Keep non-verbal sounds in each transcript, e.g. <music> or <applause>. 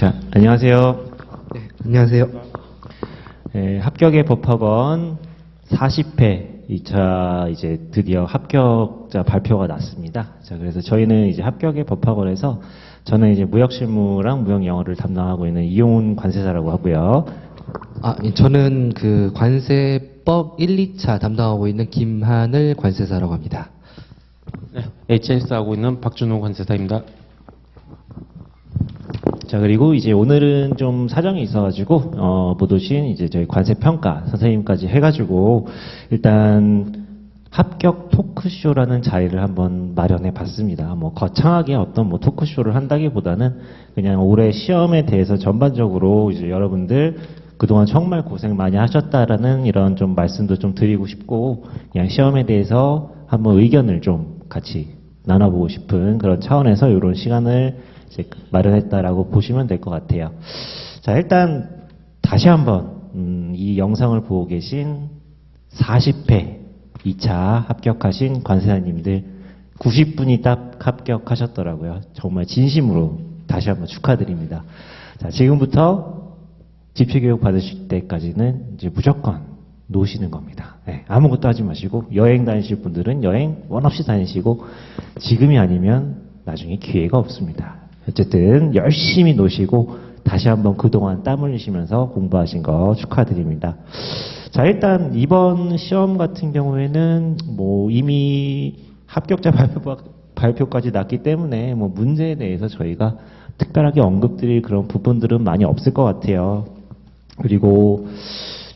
자, 안녕하세요. 네, 안녕하세요. 예, 합격의 법학원 40회 2차 이제 드디어 합격자 발표가 났습니다. 자, 그래서 저희는 이제 합격의 법학원에서 저는 이제 무역 실무랑 무역 영어를 담당하고 있는 이용훈 관세사라고 하고요. 아, 예, 저는 그 관세법 1, 2차 담당하고 있는 김하늘 관세사라고 합니다. 네, HS 하고 있는 박준호 관세사입니다. 자, 그리고 이제 오늘은 좀 사정이 있어가지고, 어, 못 오신 이제 저희 관세 평가 선생님까지 해가지고, 일단, 합격 토크쇼라는 자리를 한번 마련해 봤습니다. 뭐, 거창하게 어떤 뭐 토크쇼를 한다기보다는 그냥 올해 시험에 대해서 전반적으로 이제 여러분들 그동안 정말 고생 많이 하셨다라는 이런 좀 말씀도 좀 드리고 싶고, 그냥 시험에 대해서 한번 의견을 좀 같이 나눠보고 싶은 그런 차원에서 이런 시간을 마련했다라고 보시면 될 것 같아요. 자, 일단 다시 한번 음, 이 영상을 보고 계신 40회 2차 합격하신 관세사님들 90분이 딱 합격하셨더라고요. 정말 진심으로 다시 한번 축하드립니다. 자, 지금부터 집회교육 받으실 때까지는 이제 무조건 노시는 겁니다. 네, 아무것도 하지 마시고 여행 다니실 분들은 여행 원 없이 다니시고 지금이 아니면 나중에 기회가 없습니다. 어쨌든 열심히 노시고 다시 한번 그동안 땀 흘리시면서 공부하신 거 축하드립니다. 자, 일단 이번 시험 같은 경우에는 뭐 이미 합격자 발표, 발표까지 났기 때문에 뭐 문제에 대해서 저희가 특별하게 언급드릴 그런 부분들은 많이 없을 것 같아요. 그리고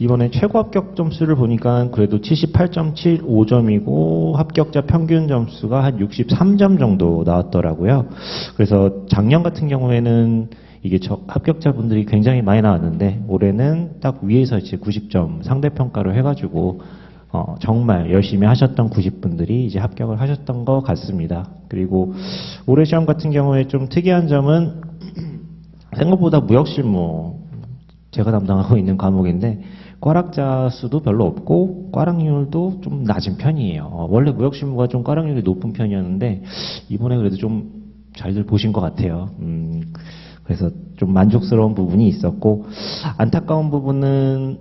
이번에 최고 합격 점수를 보니까 그래도 78.75점이고 합격자 평균 점수가 한 63점 정도 나왔더라고요. 그래서 작년 같은 경우에는 이게 저 합격자분들이 굉장히 많이 나왔는데 올해는 딱 위에서 이제 90점 상대 평가를 해가지고 어, 정말 열심히 하셨던 90분들이 이제 합격을 하셨던 것 같습니다. 그리고 올해 시험 같은 경우에 좀 특이한 점은 <clears throat> 생각보다 무역실무 제가 담당하고 있는 과목인데 꽈락자 수도 별로 없고 꽈락률도 좀 낮은 편이에요. 어, 원래 무역실무가 좀 꽈락률이 높은 편이었는데 이번에 그래도 좀 잘들 보신 것 같아요. 음, 그래서 좀 만족스러운 부분이 있었고 안타까운 부분은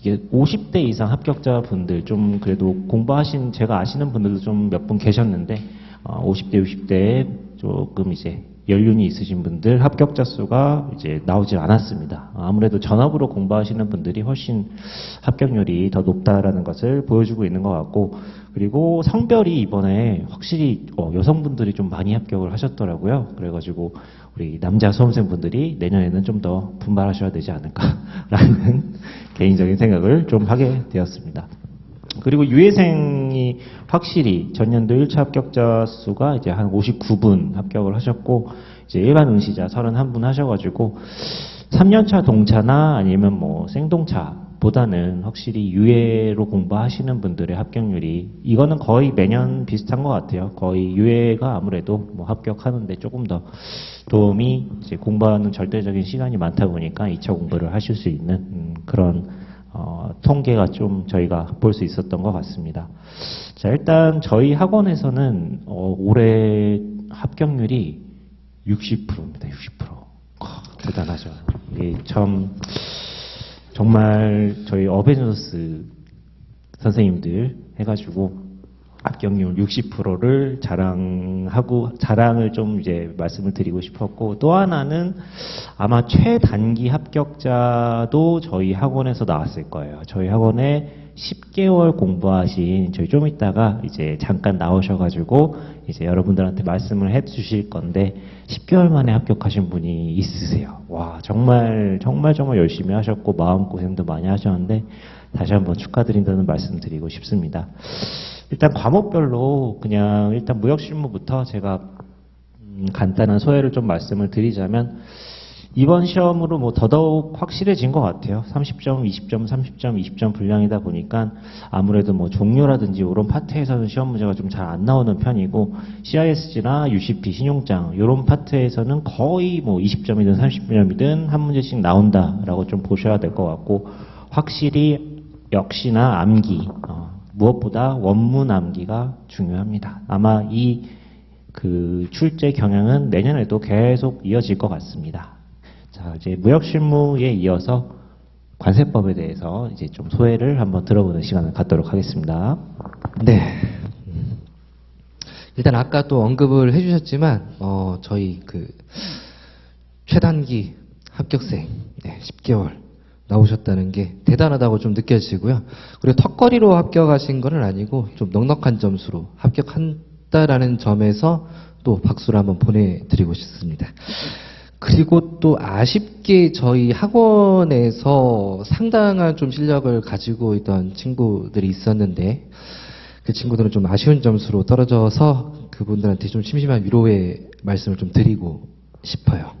이게 50대 이상 합격자 분들 좀 그래도 공부하신 제가 아시는 분들도 좀 몇 분 계셨는데 어, 50대 60대에 조금 이제 연륜이 있으신 분들 합격자 수가 이제 나오지 않았습니다. 아무래도 전업으로 공부하시는 분들이 훨씬 합격률이 더 높다라는 것을 보여주고 있는 것 같고 그리고 성별이 이번에 확실히 어, 여성분들이 좀 많이 합격을 하셨더라고요. 그래가지고 우리 남자 수험생분들이 내년에는 좀 더 분발하셔야 되지 않을까라는 <laughs> 개인적인 생각을 좀 하게 되었습니다. 그리고 유예생 이 확실히 전년도 1차 합격자 수가 이제 한 59분 합격을 하셨고 이제 일반 응시자 31분 하셔가지고 3년차 동차나 아니면 뭐 생동차 보다는 확실히 유예로 공부하시는 분들의 합격률이 이거는 거의 매년 비슷한 것 같아요. 거의 유예가 아무래도 뭐 합격하는데 조금 더 도움이 공부하는 절대적인 시간이 많다 보니까 2차 공부를 하실 수 있는 음, 그런 어, 통계가 좀 저희가 볼 수 있었던 것 같습니다. 자, 일단 저희 학원에서는 어, 올해 합격률이 60%입니다. 60%. 와, 대단하죠. 이게 참 정말 저희 어벤져스 선생님들 해가지고 합격률 60%를 자랑하고 자랑을 좀 이제 말씀을 드리고 싶었고 또 하나는 아마 최단기 합격자도 저희 학원에서 나왔을 거예요. 저희 학원에 10개월 공부하신 저희 좀 이따가 이제 잠깐 나오셔가지고 이제 여러분들한테 말씀을 해주실 건데 10개월 만에 합격하신 분이 있으세요. 와 정말 정말 정말 열심히 하셨고 마음 고생도 많이 하셨는데 다시 한번 축하드린다는 말씀 드리고 싶습니다. 일단 과목별로 그냥 일단 무역 실무부터 제가 음, 간단한 소회를 좀 말씀을 드리자면 이번 시험으로 뭐 더더욱 확실해진 것 같아요. 30점, 20점, 30점, 20점 분량이다 보니까 아무래도 뭐 종료라든지 이런 파트에서는 시험 문제가 좀 잘 안 나오는 편이고 CISG나 UCP 신용장 이런 파트에서는 거의 뭐 20점이든 30점이든 한 문제씩 나온다라고 좀 보셔야 될 것 같고 확실히 역시나 암기 어, 무엇보다 원문 암기가 중요합니다. 아마 이 그 출제 경향은 내년에도 계속 이어질 것 같습니다. 자, 이제 무역실무에 이어서 관세법에 대해서 이제 좀 소회를 한번 들어보는 시간을 갖도록 하겠습니다. 네. 음. 일단 아까 또 언급을 해주셨지만 어, 저희 그 최단기 합격생 네, 10개월 나오셨다는 게 대단하다고 좀 느껴지고요. 그리고 턱걸이로 합격하신 건 아니고 좀 넉넉한 점수로 합격한다라는 점에서 또 박수를 한번 보내드리고 싶습니다. 그리고 또 아쉽게 저희 학원에서 상당한 좀 실력을 가지고 있던 친구들이 있었는데 그 친구들은 좀 아쉬운 점수로 떨어져서 그분들한테 좀 심심한 위로의 말씀을 좀 드리고 싶어요.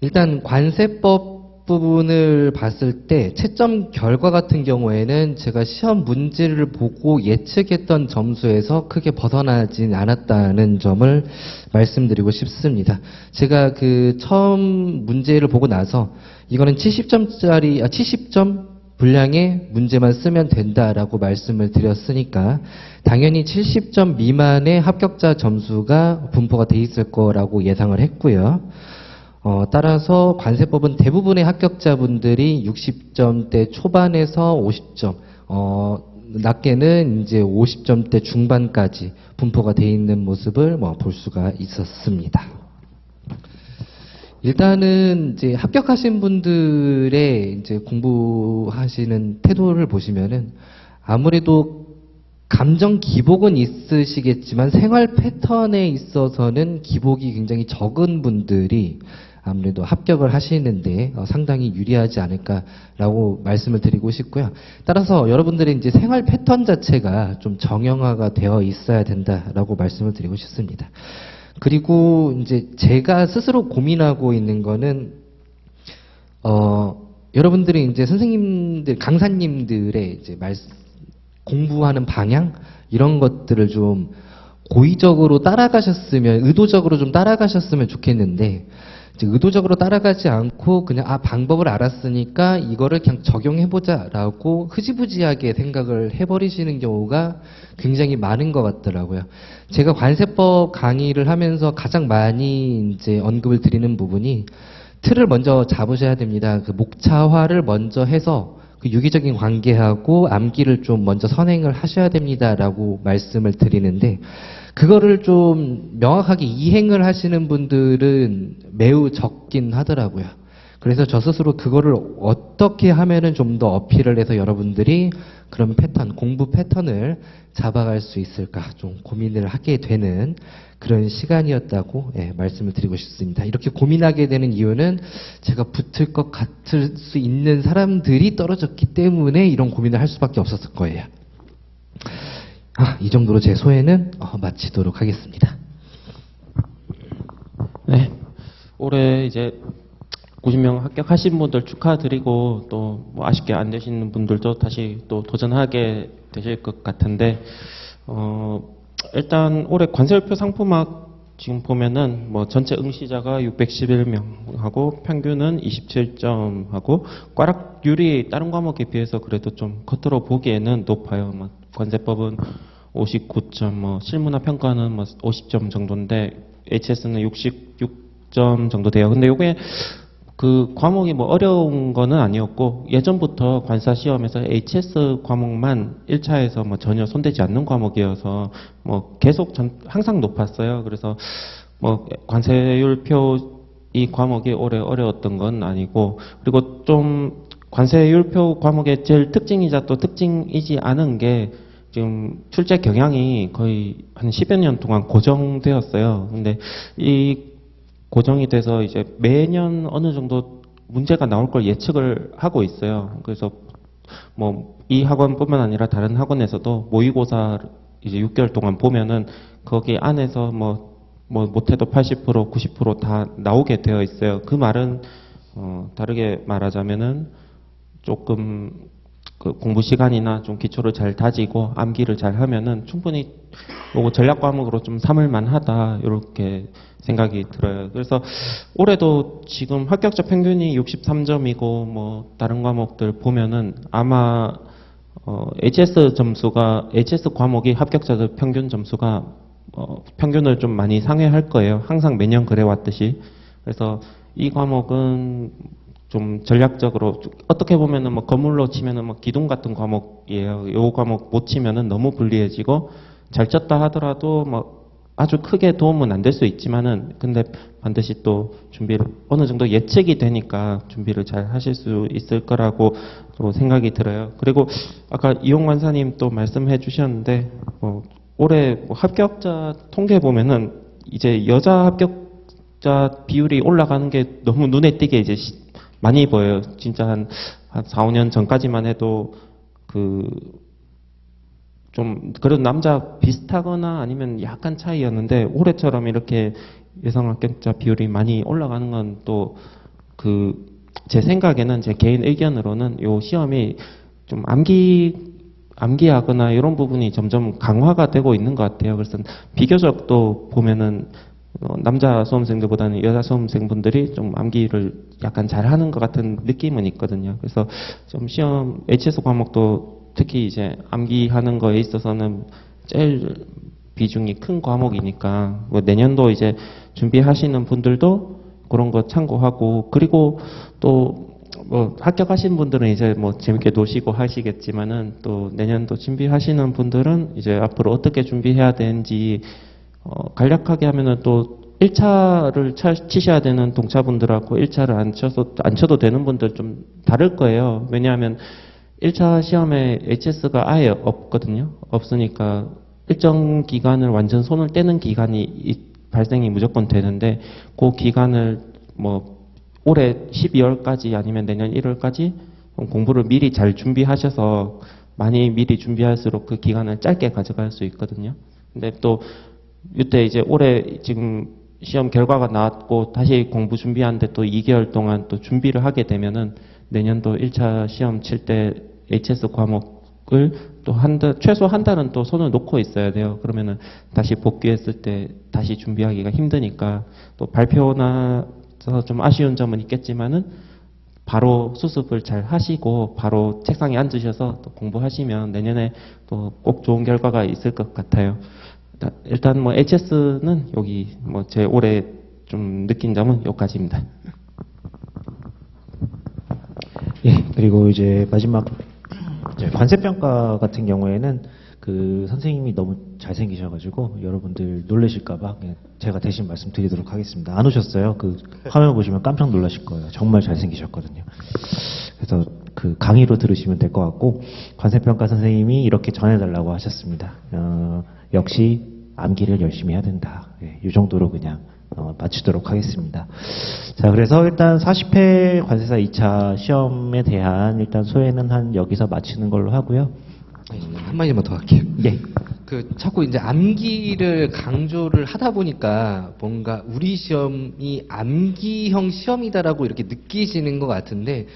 일단 관세법 부분을 봤을 때 채점 결과 같은 경우에는 제가 시험 문제를 보고 예측했던 점수에서 크게 벗어나진 않았다는 점을 말씀드리고 싶습니다. 제가 그 처음 문제를 보고 나서 이거는 70점짜리 아 70점 분량의 문제만 쓰면 된다라고 말씀을 드렸으니까 당연히 70점 미만의 합격자 점수가 분포가 돼 있을 거라고 예상을 했고요. 어, 따라서 관세법은 대부분의 합격자분들이 60점대 초반에서 50점, 어, 낮게는 이제 50점대 중반까지 분포가 돼 있는 모습을 뭐 볼 수가 있었습니다. 일단은 이제 합격하신 분들의 이제 공부하시는 태도를 보시면은 아무래도 감정 기복은 있으시겠지만 생활 패턴에 있어서는 기복이 굉장히 적은 분들이 아무래도 합격을 하시는데 어, 상당히 유리하지 않을까라고 말씀을 드리고 싶고요. 따라서 여러분들의 이제 생활 패턴 자체가 좀 정형화가 되어 있어야 된다라고 말씀을 드리고 싶습니다. 그리고 이제 제가 스스로 고민하고 있는 거는 어 여러분들이 이제 선생님들 강사님들의 이제 말 공부하는 방향 이런 것들을 좀 고의적으로 따라가셨으면 의도적으로 좀 따라가셨으면 좋겠는데 의도적으로 따라가지 않고 그냥 아 방법을 알았으니까 이거를 그냥 적용해보자라고 흐지부지하게 생각을 해버리시는 경우가 굉장히 많은 것 같더라고요. 제가 관세법 강의를 하면서 가장 많이 이제 언급을 드리는 부분이 틀을 먼저 잡으셔야 됩니다. 그 목차화를 먼저 해서 그 유기적인 관계하고 암기를 좀 먼저 선행을 하셔야 됩니다라고 말씀을 드리는데 그거를 좀 명확하게 이행을 하시는 분들은 매우 적긴 하더라고요. 그래서 저 스스로 그거를 어떻게 하면은 좀 더 어필을 해서 여러분들이 그런 패턴, 공부 패턴을 잡아갈 수 있을까 좀 고민을 하게 되는 그런 시간이었다고 예, 말씀을 드리고 싶습니다. 이렇게 고민하게 되는 이유는 제가 붙을 것 같을 수 있는 사람들이 떨어졌기 때문에 이런 고민을 할 수밖에 없었을 거예요. 아, 이 정도로 제 소회는 어, 마치도록 하겠습니다. 네. 올해 이제 90명 합격하신 분들 축하드리고 또 뭐 아쉽게 안 되시는 분들도 다시 또 도전하게 되실 것 같은데 어 일단 올해 관세율표 상품학 지금 보면은 뭐 전체 응시자가 611명하고 평균은 27점하고 꽈락률이 다른 과목에 비해서 그래도 좀 겉으로 보기에는 높아요. 뭐 관세법은 59점, 뭐 실무나 평가는 뭐 50점 정도인데 HS는 66점 정도 돼요. 근데 요게 그 과목이 뭐 어려운 거는 아니었고 예전부터 관사 시험에서 HS 과목만 1차에서 뭐 전혀 손대지 않는 과목이어서 뭐 계속 전 항상 높았어요. 그래서 뭐 관세율표 이 과목이 올해 어려웠던 건 아니고 그리고 좀 관세율표 과목의 제일 특징이자 또 특징이지 않은 게 지금 출제 경향이 거의 한 10여 년 동안 고정되었어요. 근데 이 고정이 돼서 이제 매년 어느 정도 문제가 나올 걸 예측을 하고 있어요. 그래서 뭐 이 학원뿐만 아니라 다른 학원에서도 모의고사 이제 6개월 동안 보면은 거기 안에서 뭐, 뭐 못해도 80% 90%다 나오게 되어 있어요. 그 말은 어, 다르게 말하자면은 조금 그 공부 시간이나 좀 기초를 잘 다지고 암기를 잘 하면은 충분히 요거 전략 과목으로 좀 삼을 만 하다 이렇게 생각이 들어요. 그래서 올해도 지금 합격자 평균이 63점이고 뭐 다른 과목들 보면은 아마 어, HS 점수가 HS 과목이 합격자들 평균 점수가 어, 평균을 좀 많이 상회할 거예요. 항상 매년 그래 왔듯이. 그래서 이 과목은 좀 전략적으로 어떻게 보면은 뭐 건물로 치면은 뭐 기둥 같은 과목이에요. 요 과목 못 치면은 너무 불리해지고 잘 쳤다 하더라도 뭐 아주 크게 도움은 안 될 수 있지만은 근데 반드시 또 준비를 어느 정도 예측이 되니까 준비를 잘 하실 수 있을 거라고 또 생각이 들어요. 그리고 아까 이용 관사님 또 말씀해 주셨는데 뭐 올해 뭐 합격자 통계 보면은 이제 여자 합격자 비율이 올라가는 게 너무 눈에 띄게 이제 시- 많이 보여요. 진짜 한, 한 4, 5년 전까지만 해도 그 좀 그래도 남자 비슷하거나 아니면 약간 차이였는데 올해처럼 이렇게 여성 합격자 비율이 많이 올라가는 건 또 그 제 생각에는 제 개인 의견으로는 요 시험이 좀 암기 암기하거나 이런 부분이 점점 강화가 되고 있는 것 같아요. 그래서 비교적 또 보면은 어, 남자 수험생들보다는 여자 수험생분들이 좀 암기를 약간 잘하는 것 같은 느낌은 있거든요. 그래서 좀 시험 HS 과목도 특히 이제 암기하는 거에 있어서는 제일 비중이 큰 과목이니까 뭐 내년도 이제 준비하시는 분들도 그런 거 참고하고 그리고 또 뭐 합격하신 분들은 이제 뭐 재밌게 노시고 하시겠지만은 또 내년도 준비하시는 분들은 이제 앞으로 어떻게 준비해야 되는지 어, 간략하게 하면은 또 1차를 치셔야 되는 동차분들하고 1차를 안 쳐서 안 쳐도 되는 분들 좀 다를 거예요. 왜냐하면 1차 시험에 HS가 아예 없거든요. 없으니까 일정 기간을 완전 손을 떼는 기간이 이- 발생이 무조건 되는데 그 기간을 뭐 올해 12월까지 아니면 내년 1월까지 공부를 미리 잘 준비하셔서 많이 미리 준비할수록 그 기간을 짧게 가져갈 수 있거든요. 근데 또 이때 이제 올해 지금 시험 결과가 나왔고 다시 공부 준비하는데 또 2개월 동안 또 준비를 하게 되면은 내년도 1차 시험 칠 때 HS 과목을 또 한 달, 최소 한 달은 또 손을 놓고 있어야 돼요. 그러면은 다시 복귀했을 때 다시 준비하기가 힘드니까 또 발표나서 좀 아쉬운 점은 있겠지만은 바로 수습을 잘 하시고 바로 책상에 앉으셔서 또 공부하시면 내년에 또 꼭 좋은 결과가 있을 것 같아요. 일단- 일단 뭐 HS는 여기 뭐 제 올해 좀 느낀 점은 여기까지입니다. 예, 그리고 이제 마지막 이제 관세평가 같은 경우에는 그 선생님이 너무 잘생기셔가지고 여러분들 놀라실까봐 제가 대신 말씀드리도록 하겠습니다. 안 오셨어요? 그 화면 보시면 깜짝 놀라실 거예요. 정말 잘생기셨거든요. 그래서 그 강의로 들으시면 될 것 같고 관세평가 선생님이 이렇게 전해달라고 하셨습니다. 어, 역시 암기를 열심히 해야 된다. 예, 이 정도로 그냥 어, 마치도록 하겠습니다. 자, 그래서 일단 40회 관세사 2차 시험에 대한 일단 소회는 한 여기서 마치는 걸로 하고요. 한 마디만 더 할게요. 예. 그 자꾸 이제 암기를 강조를 하다 보니까 뭔가 우리 시험이 암기형 시험이다라고 이렇게 느끼시는 것 같은데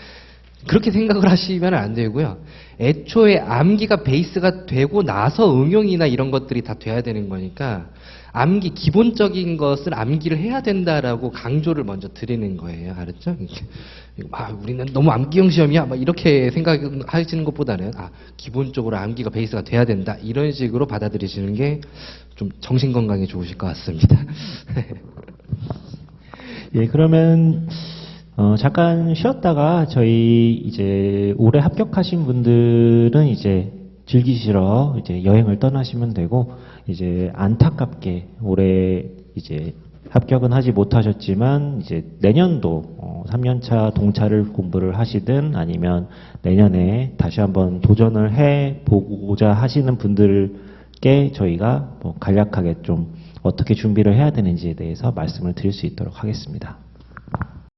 그렇게 생각을 하시면 안 되고요. 애초에 암기가 베이스가 되고 나서 응용이나 이런 것들이 다 돼야 되는 거니까 암기 기본적인 것을 암기를 해야 된다라고 강조를 먼저 드리는 거예요. 알았죠? 아, 우리는 너무 암기형 시험이야. 막 이렇게 생각하시는 것보다는 아, 기본적으로 암기가 베이스가 돼야 된다. 이런 식으로 받아들이시는 게 좀 정신 건강에 좋으실 것 같습니다. <laughs> 예, 그러면 어, 잠깐 쉬었다가 저희 이제 올해 합격하신 분들은 이제 즐기시러 이제 여행을 떠나시면 되고 이제 안타깝게 올해 이제 합격은 하지 못하셨지만 이제 내년도 어, 3년차 동차를 공부를 하시든 아니면 내년에 다시 한번 도전을 해 보고자 하시는 분들께 저희가 뭐 간략하게 좀 어떻게 준비를 해야 되는지에 대해서 말씀을 드릴 수 있도록 하겠습니다.